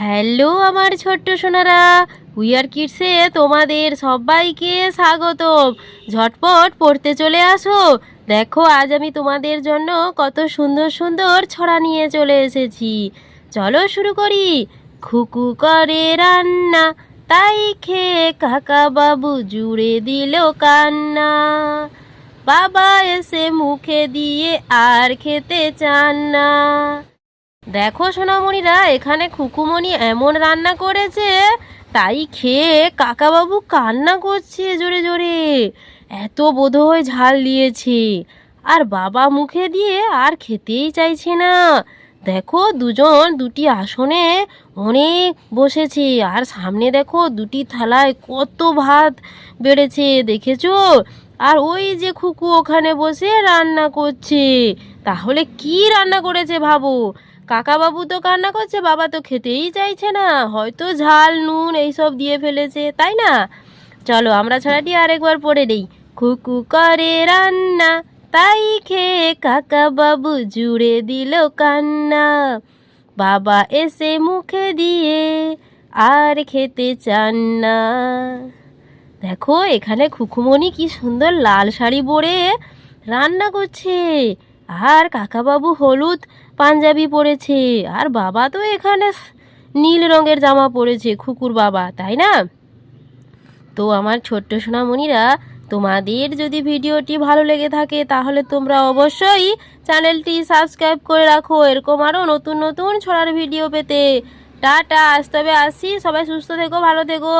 Hello আমার ছোট্ট Sonara wear কিডসে তোমাদের সবাইকে স্বাগত ঝটপট পড়তে চলে আসো। দেখো, আজ আমি তোমাদের জন্য কত সুন্দর সুন্দর ছড়া নিয়ে চলে এসেছি। চলো শুরু করি। খুকু করে রান্না, তাই খেয়ে কাকা বাবু জুড়ে দিল কান্না। বাবা এসে মুখে দিয়ে আর খেতে চান না। দেখো সোনামণিরা, এখানে খুকুমণি এমন রান্না করেছে, তাই খেয়ে কাকাবাবু কান্না করছে জোরে জোরে। এত বোধহয় ঝাল দিয়েছে। আর বাবা মুখে দিয়ে আর খেতেই চাইছে না। দেখো দুজন দুটি আসনে অনেক বসেছে, আর সামনে দেখো দুটি থালায় কত ভাত বেড়েছে, দেখেছ? আর ওই যে খুকু ওখানে বসে রান্না করছে। তাহলে কি রান্না করেছে ভাবো? কাকাবাবু তো কান্না করছে, বাবা তো খেতেই চাইছে না। হয়তো ঝাল, নুন এইসব দিয়ে ফেলেছে, তাই না? চলো, আমরা ছড়াটি আরেকবার পড়ে নেই। খুকু করে রান্না, তাই খেয়ে কাকাবাবু জুড়ে দিল কান্না। বাবা এসে মুখে দিয়ে আর খেতে চান না। দেখো, এখানে খুকুমণি কি সুন্দর লাল শাড়ি পরে রান্না করছে। আর কাকাবাবু হলুদ পাঞ্জাবি পরেছে, আর বাবা তো এখানে নীল রঙের জামা পরেছে, খুকুর বাবা, তাই না? তো আমার ছোট্ট সোনামণিরা, তোমাদের যদি ভিডিওটি ভালো লেগে থাকে, তাহলে তোমরা অবশ্যই চ্যানেলটি সাবস্ক্রাইব করে রাখো। এরকম আরও নতুন নতুন ছড়ার ভিডিও পেতে। টাটা, আজ তবে আসি সবাই সুস্থ থেকো, ভালো থেকো।